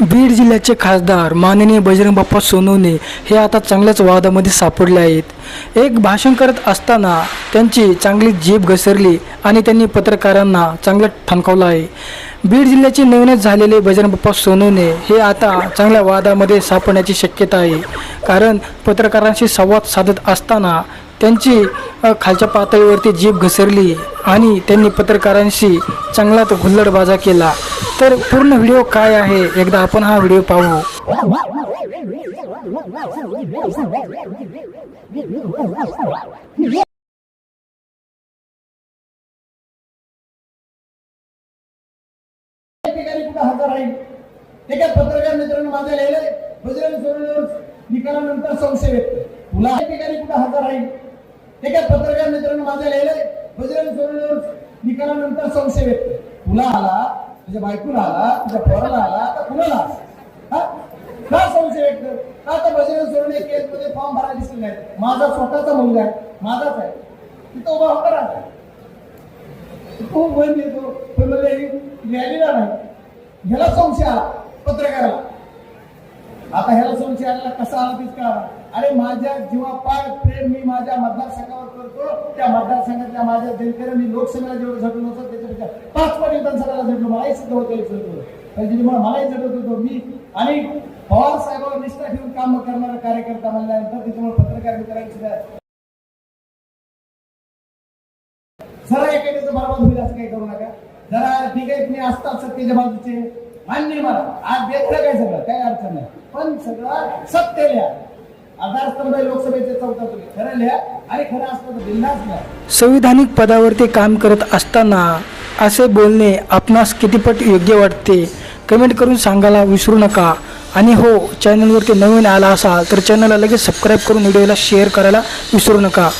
बीड जिल्ह्याचे खासदार माननीय बजरंग बाप्पा सोनवणे हे आता चांगल्याच वादामध्ये सापडले आहेत. एक भाषण करत असताना त्यांची चांगली जीभ घसरली आणि त्यांनी पत्रकारांना चांगलं ठणकावलं आहे. बीड जिल्ह्याचे नवनच झालेले बजरंग बाप्पा सोनवणे हे आता चांगल्या वादामध्ये सापडण्याची शक्यता आहे. कारण पत्रकारांशी संवाद साधत असताना त्यांची खालच्या पातळीवरती जीभ घसरली आणि त्यांनी पत्रकारांशी चांगलाच हुल्लडबाजा केला. तर पूर्ण व्हिडिओ काय आहे? एकदा आपण हा व्हिडिओ पाहू. हजर राहील ते काय पत्रकार मित्रांनो माझ्या लिहिले बजरंग सोडल्यावर निकालानंतर संशय व्यक्त. पुन्हा ठिकाणी कुठं हजर राहील ते काय पत्रकार मित्रांनो माझ्या लिहिले बजरंग सोडल्यावर निकालानंतर संशय व्यक्त. तुला आला. तुझ्या बायकोला आला तुझ्या पोराला आला आता कुणाला आला? हा? का संशय व्यक्त का तर बजरंग सोडणे केस मध्ये फॉर्म भरायला दिसले नाही माझा स्वतःचा मुलगा आहे माझाच आहे. तिथं उभा होता राहता खूप बंद येतो पण मला रॅलीला नाही. ह्याला संशय आला पत्रकाराला. आता ह्याला संशय आला कसा आला तीच का अरे माझ्या जीवापाड प्रेम मी माझ्या मतदारसंघावर करतो. त्या मतदारसंघातल्या माझ्या जनतेने मी लोकसभेला जेवढं झटलो नसतो त्याच्यापेक्षा पाच पट विधानसभेला झटलो. मलाही सिद्ध होतं झटलो. म्हणजे मलाही झटत होतो मी आणि पवार साहेबांवर निष्ठा ठेवून काम करणारा कार्यकर्ता म्हणल्यानंतर त्याच्यामुळे पत्रकार मित्रांची जरा एखाद्याचं बरोबर होईल असं काही करू नका. जरा ठीक आहे तुम्ही असतात सत्तेच्या बाजूचे. मान्य मला. आज देतलं काय सगळं. काही अडचण नाही. पण सगळं सत्य लिहा संविधानिक पदावरती काम करत असताना असे बोलणे आपणास कितीपट योग्य वाटते? कमेंट करून सांगायला विसरू नका. आणि हो चॅनलवरती नवीन आला असाल तर चॅनलला लगेच सबस्क्राईब करून व्हिडिओला शेअर करायला विसरू नका.